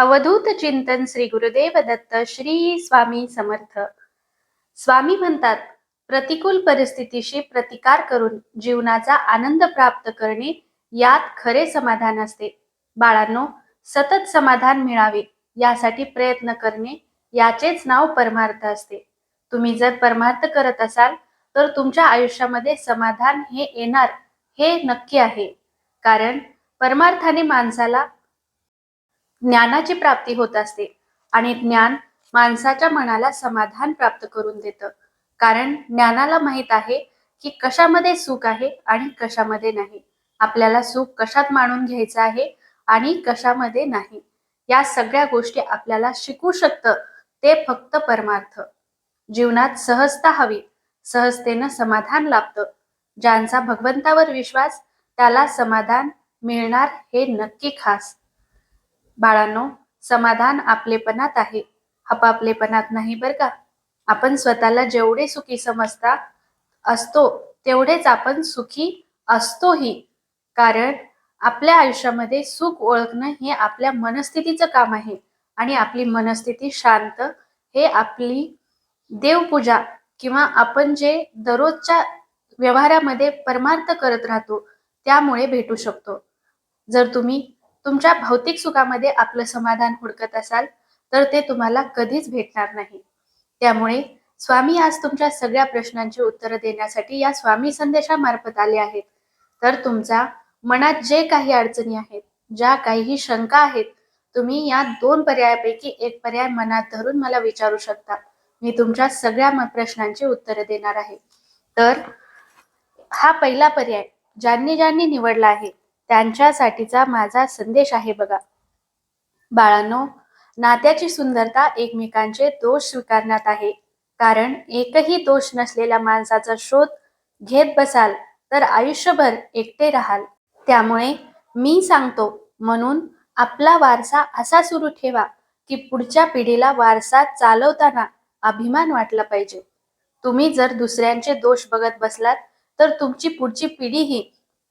अवधूत चिंतन श्री गुरुदेव दत्त श्री स्वामी समर्थ. स्वामी म्हणतात प्रतिकूल परिस्थितीशी प्रतिकार करून जीवनाचा आनंद प्राप्त करणे यात खरे समाधान असते. बाळांनो सतत समाधान मिळावे यासाठी प्रयत्न करणे याचेच नाव परमार्थ असते. तुम्ही जर परमार्थ करत असाल तर तुमच्या आयुष्यामध्ये समाधान हे येणार हे नक्की आहे. कारण परमार्थाने माणसाला ज्ञानाची प्राप्ती होत असते आणि ज्ञान माणसाच्या मनाला समाधान प्राप्त करून देतं. कारण ज्ञानाला माहीत आहे की कशामध्ये सुख आहे आणि कशामध्ये नाही. आपल्याला सुख कशात मानून घ्यायचं आहे आणि कशामध्ये नाही. या सगळ्या गोष्टी आपल्याला शिकू शकतं. ते फक्त परमार्थ. जीवनात सहजता हवी. सहजतेनं समाधान लाभतं. ज्यांचा भगवंतावर विश्वास त्याला समाधान मिळणार हे नक्की खास. बाळांनो समाधान आपलेपणात आहे. हपापलेपणात नाही बर का? आपण स्वतःला जेवढे सुखी समजता असतो तेवढेच आपण सुखी असतोही. कारण आपल्या आयुष्यामध्ये सुख ओळखणं हे आपल्या मनस्थितीचं काम आहे. आणि आपली मनस्थिती शांत हे आपली देवपूजा किंवा आपण जे दररोजच्या व्यवहारामध्ये परमार्थ करत राहतो त्यामुळे भेटू शकतो. जर तुम्ही तुमच्या भौतिक सुखामध्ये आपलं समाधान हुडकत असाल तर ते तुम्हाला कधीच भेटणार नाही. त्यामुळे स्वामी आज तुमच्या सगळ्या प्रश्नांची उत्तरं देण्यासाठी या स्वामी संदेशामार्फत आले आहेत. तर तुमच्या मनात जे काही अडचणी आहेत ज्या काहीही शंका आहेत तुम्ही या दोन पर्यायापैकी एक पर्याय मनात धरून मला विचारू शकता. मी तुमच्या सगळ्या प्रश्नांची उत्तरं देणार आहे. तर हा पहिला पर्याय ज्यांनी ज्यांनी निवडला आहे त्यांच्यासाठीचा माझा संदेश आहे बघा. बाळांनो नात्याची सुंदरता एकमेकांचे दोष स्वीकारण्यात आहे. कारण एकही दोष नसलेल्या माणसाचा शोध घेत बसाल तर आयुष्यभर एकटे राहाल. त्यामुळे मी सांगतो म्हणून आपला वारसा असा सुरू ठेवा की पुढच्या पिढीला वारसा चालवताना अभिमान वाटला पाहिजे. तुम्ही जर दुसऱ्यांचे दोष बघत बसलात तर तुमची पुढची पिढीही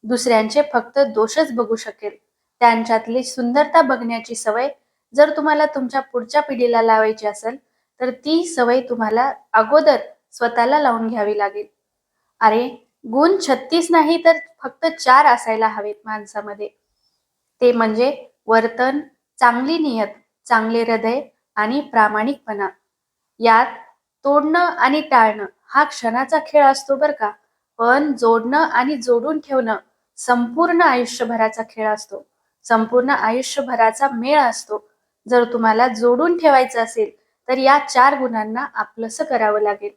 दुसऱ्यांचे फक्त दोषच बघू शकेल. त्यांच्यातली सुंदरता बघण्याची सवय जर तुम्हाला तुमच्या पुढच्या पिढीला लावायची असेल तर ती सवय तुम्हाला अगोदर स्वतःला लावून घ्यावी लागेल. अरे गुण छत्तीस नाही तर फक्त चार असायला हवेत माणसामध्ये. ते म्हणजे वर्तन चांगली नियत चांगले हृदय आणि प्रामाणिकपणा. यात तोडणं आणि टाळणं हा क्षणाचा खेळ असतो बरं का. पण जोडणं आणि जोडून ठेवणं संपूर्ण आयुष्यभराचा खेळ असतो. संपूर्ण आयुष्यभराचा मेळ असतो. जर तुम्हाला जोडून ठेवायचं असेल तर या चार गुणांना आपलंसं करावं लागेल.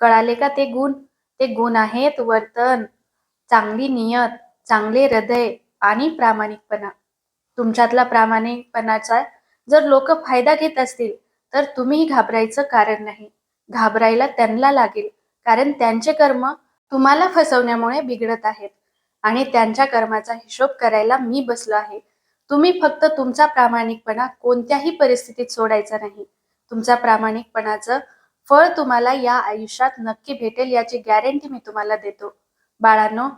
कळाले का ते गुण? ते गुण आहेत वर्तन चांगली नियत चांगले हृदय आणि प्रामाणिकपणा. तुमच्यातला प्रामाणिकपणाचा जर लोक फायदा घेत असतील तर तुम्ही घाबरायचं कारण नाही. घाबरायला त्यांना लागेल कारण त्यांचे कर्म तुम्हाला फसवण्यामुळे बिघडत आहेत. आणि त्यांच्या कर्माचा हिशोब करायला मी बसलो आहे. तुम्ही फक्त तुमचा प्रामाणिकपणा कोणत्याही परिस्थितीत सोडायचा नाही. तुमचा प्रामाणिकपणाचं फळ तुम्हाला या आयुष्यात नक्की भेटेल याची गॅरंटी मी तुम्हाला देतो. बाळांनो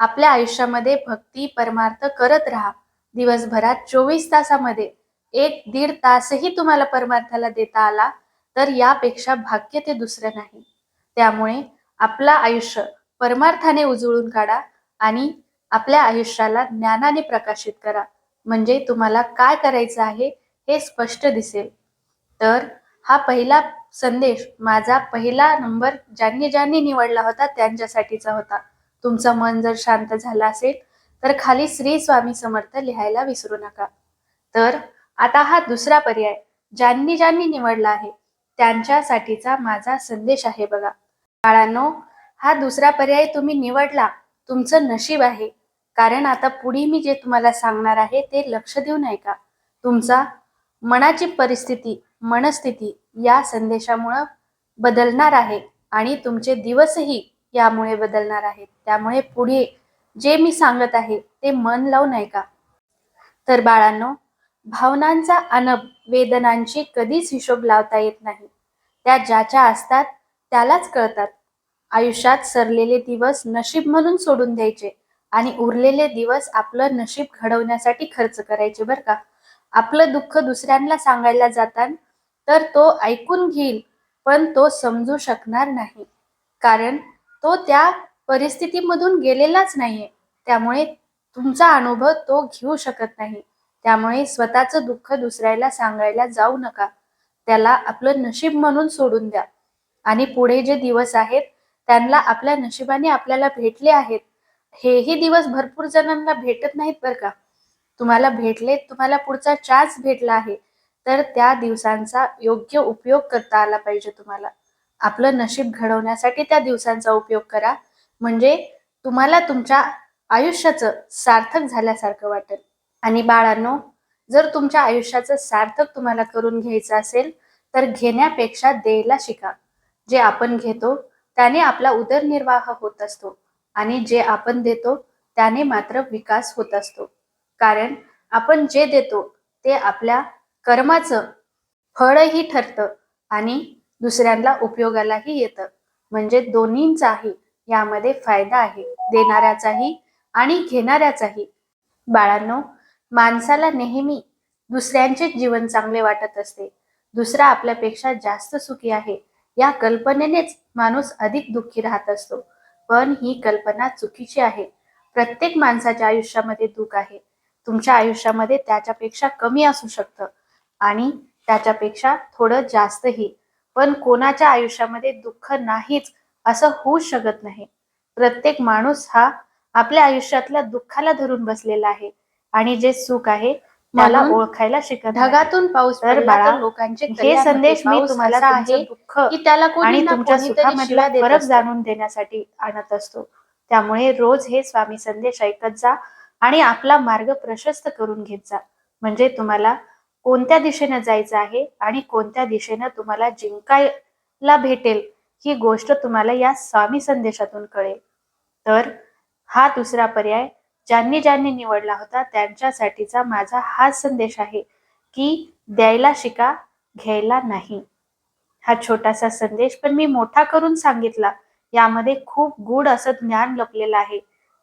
आपल्या आयुष्यामध्ये भक्ती परमार्थ करत राहा. दिवसभरात चोवीस तासामध्ये एक दीड तासही तुम्हाला परमार्थाला देता आला तर यापेक्षा भाग्य ते दुसरं नाही. त्यामुळे आपलं आयुष्य परमार्थाने उजळून काढा. आणि आपल्या आयुष्याला ज्ञानाने प्रकाशित करा. म्हणजे तुम्हाला काय करायचं आहे हे स्पष्ट दिसेल. तर हा पहिला संदेश माझा पहिला नंबर ज्यांनी ज्यांनी निवडला होता त्यांच्यासाठीचा होता. तुमचं मन जर शांत झालं असेल तर खाली श्री स्वामी समर्थ लिहायला विसरू नका. तर आता हा दुसरा पर्याय ज्यांनी ज्यांनी निवडला आहे त्यांच्यासाठीचा माझा संदेश आहे बघा. बाळांनो हा दुसरा पर्याय तुम्ही निवडला तुमचं नशीब आहे. कारण आता पुढे मी जे तुम्हाला सांगणार आहे ते लक्ष देऊन ऐका. तुमचा मनाची परिस्थिती मनस्थिती या संदेशामुळं बदलणार आहे आणि तुमचे दिवसही यामुळे बदलणार आहेत. त्यामुळे पुढे जे मी सांगत आहे ते मन लावून ऐका. तर बाळांनो भावनांचा अनब वेदनांची कधीच हिशोब लावता येत नाही. त्या ज्याच्या असतात त्यालाच कळतात. आयुष्यात सरलेले दिवस नशीब म्हणून सोडून द्यायचे आणि उरलेले दिवस आपलं नशीब घडवण्यासाठी खर्च करायचे बरं का? आपलं दुःख दुसऱ्यांना सांगायला जातात तर तो ऐकून घेईल पण तो समजू शकणार नाही. कारण तो त्या परिस्थितीमधून गेलेलाच नाहीये. त्यामुळे तुमचा अनुभव तो घेऊ शकत नाही. त्यामुळे स्वतःचं दुःख दुसऱ्याला सांगायला जाऊ नका. त्याला आपलं नशीब म्हणून सोडून द्या. आणि पुढे जे दिवस आहेत त्यांना आपल्या नशिबाने आपल्याला भेटले आहेत. हेही दिवस भरपूर जणांना भेटत नाहीत बरं का. तुम्हाला भेटले तुम्हाला पुढचा चान्स भेटला आहे. तर त्या दिवसांचा योग्य उपयोग करता आला पाहिजे तुम्हाला. आपलं नशीब घडवण्यासाठी त्या दिवसांचा उपयोग करा. म्हणजे तुम्हाला तुमच्या आयुष्याचं सार्थक झाल्यासारखं वाटेल. आणि बाळांनो जर तुमच्या आयुष्याचं सार्थक तुम्हाला करून घ्यायचं असेल तर घेण्यापेक्षा द्यायला शिका. जे आपण घेतो त्याने आपला उदरनिर्वाह होत असतो आणि जे आपण देतो त्याने मात्र विकास होत असतो. कारण आपण जे देतो ते आपल्या कर्माचं फळही ठरतं आणि दुसऱ्यांना उपयोगालाही येतं. म्हणजे दोन्हींचाही यामध्ये फायदा आहे. देणाऱ्याचाही आणि घेणाऱ्याचाही. बाळांनो माणसाला नेहमी दुसऱ्यांचे जीवन चांगले वाटत असते. दुसरा आपल्यापेक्षा जास्त सुखी आहे. या कल्पनेनेच माणूस अधिक दुःखी राहत असतो. पण ही कल्पना चुकीची आहे. प्रत्येक माणसाच्या आयुष्यामध्ये दुःख आहे. तुमच्या आयुष्यामध्ये त्याच्यापेक्षा कमी असू शकतं आणि त्याच्यापेक्षा थोडं जास्तही. पण कोणाच्या आयुष्यामध्ये दुःख नाहीच असं होऊ शकत नाही. प्रत्येक माणूस हा आपल्या आयुष्यातल्या दुःखाला धरून बसलेला आहे आणि जे सुख आहे म्हणून ओळखायला शिकत. ढगातून पाऊस तर बाळा, लोकांचे हे. संदेश मी तुम्हाला आहे दुःख की त्याला कोणी आणि तुमच्या सुखामधला फरक. जाणून देण्यासाठी आणत असतो त्यामुळे रोज हे स्वामी संदेश ऐकत जा आणि आपला मार्ग प्रशस्त करून घेत जा म्हणजे तुम्हाला कोणत्या दिशेनं जायचं आहे आणि कोणत्या दिशेनं तुम्हाला जिंकायला भेटेल ही गोष्ट तुम्हाला या स्वामी संदेशातून कळेल तर हा दुसरा पर्याय ज्यांनी ज्यांनी निवडला होता त्यांच्यासाठीचा माझा हा संदेश आहे की द्यायला शिका घ्यायला नाही. हा छोटासा संदेश पण मी मोठा करून सांगितला. यामध्ये खूप गूढ असं ज्ञान लपलेलं आहे.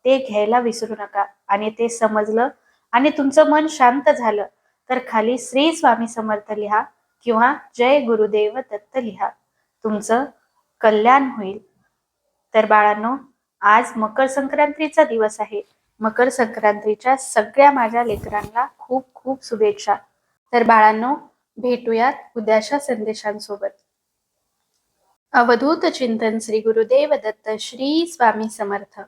ते घ्यायला विसरू नका. आणि ते समजलं आणि तुमचं मन शांत झालं. तर खाली श्री स्वामी समर्थ लिहा किंवा जय गुरुदेव दत्त लिहा. तुमचं कल्याण होईल. तर बाळांनो आज मकर संक्रांतीचा दिवस आहे. मकर संक्रांतीच्या सगळ्या माझ्या लेकरांना खूप खूप शुभेच्छा. तर बाळांनो भेटूयात उद्याच्या संदेशांसोबत. अवधूत चिंतन श्री गुरुदेव दत्त श्री स्वामी समर्थ.